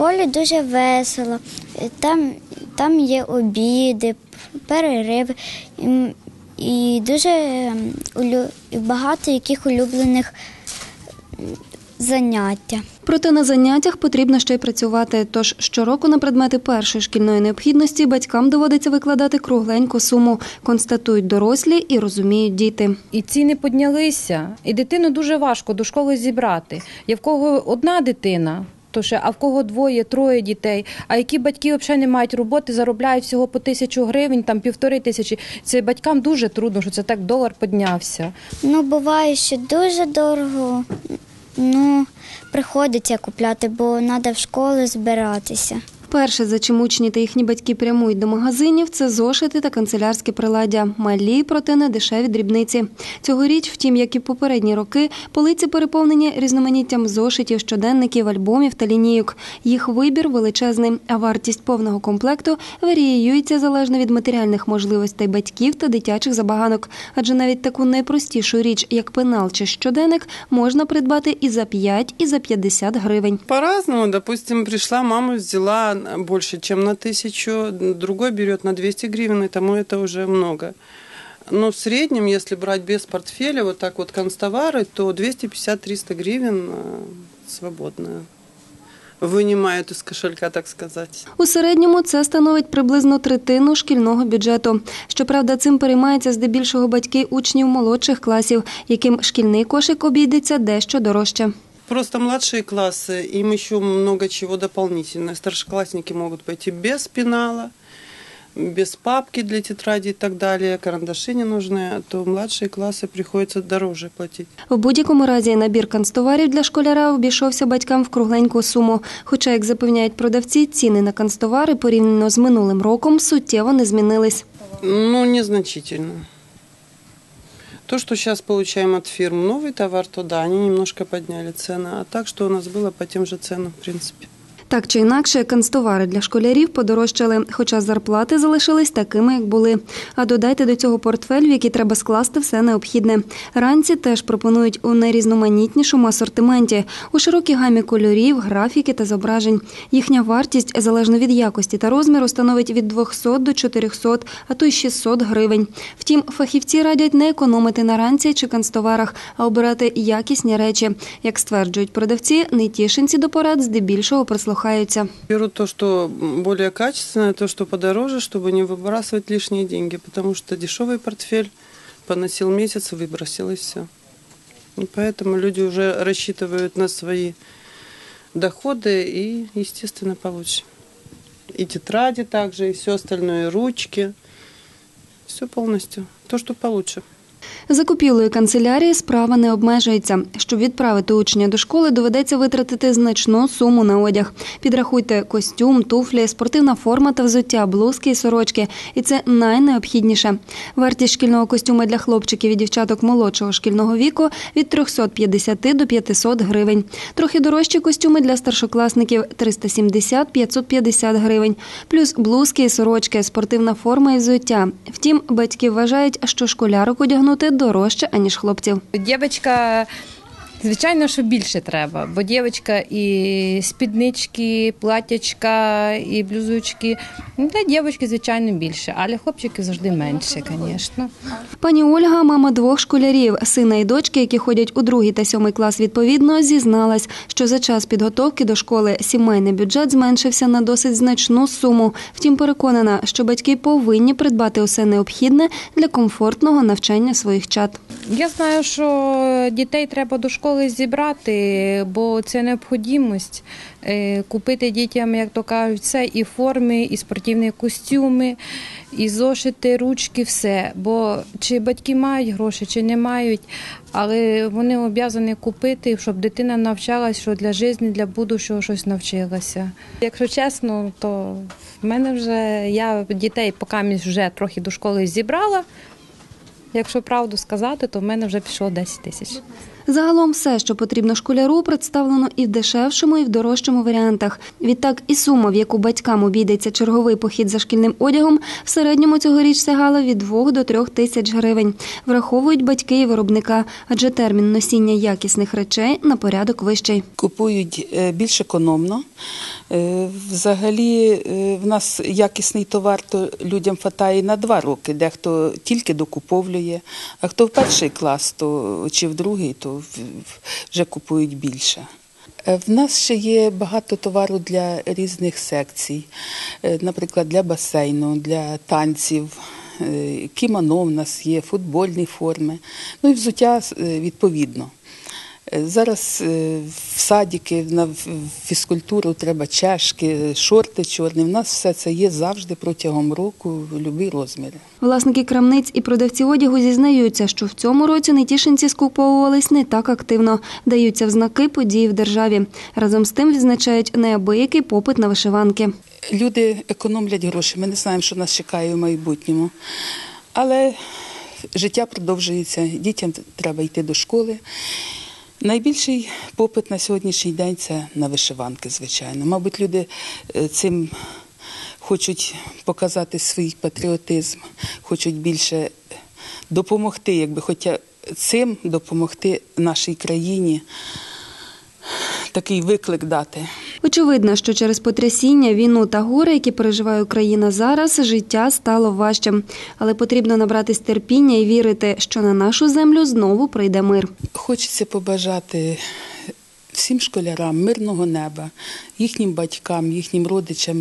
школі дуже весело. Е, Там, там є обіди, перериви і, дуже і багато яких улюблених заняття. Проте на заняттях потрібно ще й працювати. Тож щороку на предмети першої шкільної необхідності батькам доводиться викладати кругленьку суму, констатують дорослі і розуміють діти. І ціни піднялися, і дитину дуже важко до школи зібрати. Є в кого одна дитина, то ще, а в кого двоє, троє дітей. А які батьки взагалі не мають роботи, заробляють всього по тисячу гривень, там півтори тисячі. Це батькам дуже трудно, що це так долар піднявся. Ну, буває, що дуже дорого. Ну, приходиться купляти, бо треба в школу збиратися. Перше, за чим учні та їхні батьки прямують до магазинів, це зошити та канцелярське приладдя. Малі, проте не дешеві дрібниці. Цьогоріч, втім, як і попередні роки, полиці переповнені різноманіттям зошитів, щоденників, альбомів та лінійок. Їх вибір величезний, а вартість повного комплекту варіюється залежно від матеріальних можливостей батьків та дитячих забаганок. Адже навіть таку найпростішу річ, як пенал чи щоденник, можна придбати і за 5, і за 50 гривень. По-разному. Допустим, пришла, мама взяла больше, чем на тысячу, другой берет на 200 гривен, и тому это уже много. Но в среднем, если брать без портфеля, вот так вот констовары, то 250-300 гривен э, свободно вынимают из кошелька, так сказать. У середньому це становить приблизно третину шкільного бюджету. Щоправда, цим переймаються здебільшого батьки учнів молодших класів, яким шкільний кошик обійдеться дещо дорожче. Просто младшие классы, им еще много чего дополнительно. Старшеклассники могут пойти без пенала, без папки для тетради и так далее, карандаши не нужны, а то младшие классы приходится дороже платить. В будь-якому разі набір канцтоварів для школяра обійшовся батькам в кругленьку суму. Хоча, як запевняють продавці, ціни на канцтовари порівняно з минулим роком суттєво не змінились. Ну, незначительно. То, что сейчас получаем от фирм новый товар, то да, они немножко подняли цены. А так, что у нас было по тем же ценам, в принципе. Так чи інакше, канцтовари для школярів подорожчали, хоча зарплати залишились такими, як були. А додайте до цього портфель, в який треба скласти все необхідне. Ранці теж пропонують у найрізноманітнішому асортименті, у широкій гамі кольорів, графіки та зображень. Їхня вартість, залежно від якості та розміру, становить від 200 до 400, а то й 600 гривень. Втім, фахівці радять не економити на ранці чи канцтоварах, а обирати якісні речі. Як стверджують продавці, нетішинці до порад здебільшого прислухаються. Беру то, что более качественное, то, что подороже, чтобы не выбрасывать лишние деньги, потому что дешевый портфель поносил месяц выбросил, и все. И поэтому люди уже рассчитывают на свои доходы и, естественно, получше. И тетради также, и все остальное, и ручки. Все полностью. То, что получше. Закупівлею канцелярії справа не обмежується. Щоб відправити учня до школи, доведеться витратити значну суму на одяг. Підрахуйте костюм, туфлі, спортивна форма та взуття, блузки і сорочки. І це найнеобхідніше. Вартість шкільного костюма для хлопчиків і дівчаток молодшого шкільного віку від 350 до 500 гривень. Трохи дорожчі костюми для старшокласників 370-550 гривень. Плюс блузки і сорочки, спортивна форма і взуття. Втім, батьки вважають, що школярок одягнути дорожче, аніж хлопців. Дівчинка, звичайно, що більше треба, бо дівчинка і спіднички, платячка, і блюзочки. Ну, Для дівчинки, звичайно, більше, а для хлопчиків завжди менше, звісно. Пані Ольга, мама двох школярів, сина і дочки, які ходять у другий та сьомий клас відповідно, зізналась, що за час підготовки до школи сімейний бюджет зменшився на досить значну суму. Втім, переконана, що батьки повинні придбати усе необхідне для комфортного навчання своїх чад. Я знаю, що дітей треба до школи зібрати, бо це необхідність е, купити дітям, як то кажуть, все і форми, і спортивні костюми, і зошити, ручки, все. Бо чи батьки мають гроші, чи не мають, але вони обов'язані купити, щоб дитина навчалась, що для життя, для будущого щось навчилася. Якщо чесно, то в мене вже я дітей поки вже трохи до школи зібрала. Якщо правду сказати, то в мене вже пішло 10 тисяч. Загалом все, що потрібно школяру, представлено і в дешевшому, і в дорожчому варіантах. Відтак, і сума, в яку батькам обійдеться черговий похід за шкільним одягом, в середньому цьогоріч сягала від 2 до 3 тисяч гривень. Враховують батьки і виробника, адже термін носіння якісних речей на порядок вищий. Купують е, більш економно. Е, Взагалі, е, в нас якісний товар, то людям хватає на два роки. Дехто тільки докуповлює, а хто в перший клас, то чи в другий, то вже купують більше. Е, В нас ще є багато товару для різних секцій, Е, наприклад, для басейну, для танців. е, Кімоно в нас є, футбольні форми, ну і взуття відповідно. Зараз е, в садики, на фізкультуру треба чашки, шорти чорні. У нас все це є завжди протягом року, любі розміри. Власники крамниць і продавці одягу зізнаються, що в цьому році нетішинці скуповувались не так активно. Даються в знаки події в державі. Разом з тим відзначають неабиякий попит на вишиванки. Люди економлять гроші. Ми не знаємо, що нас чекає в майбутньому. Але життя продовжується, дітям треба йти до школи. Найбільший попит на сьогоднішній день це на вишиванки, звичайно. Мабуть, люди е, цим хочуть показати свій патріотизм, хочуть більше допомогти, якби хоча цим допомогти нашій країні, такий виклик дати. Очевидно, що через потрясіння, війну та гори, які переживає Україна зараз, життя стало важчим. Але потрібно набратись терпіння і вірити, що на нашу землю знову прийде мир. Хочеться побажати всім школярам мирного неба, їхнім батькам, їхнім родичам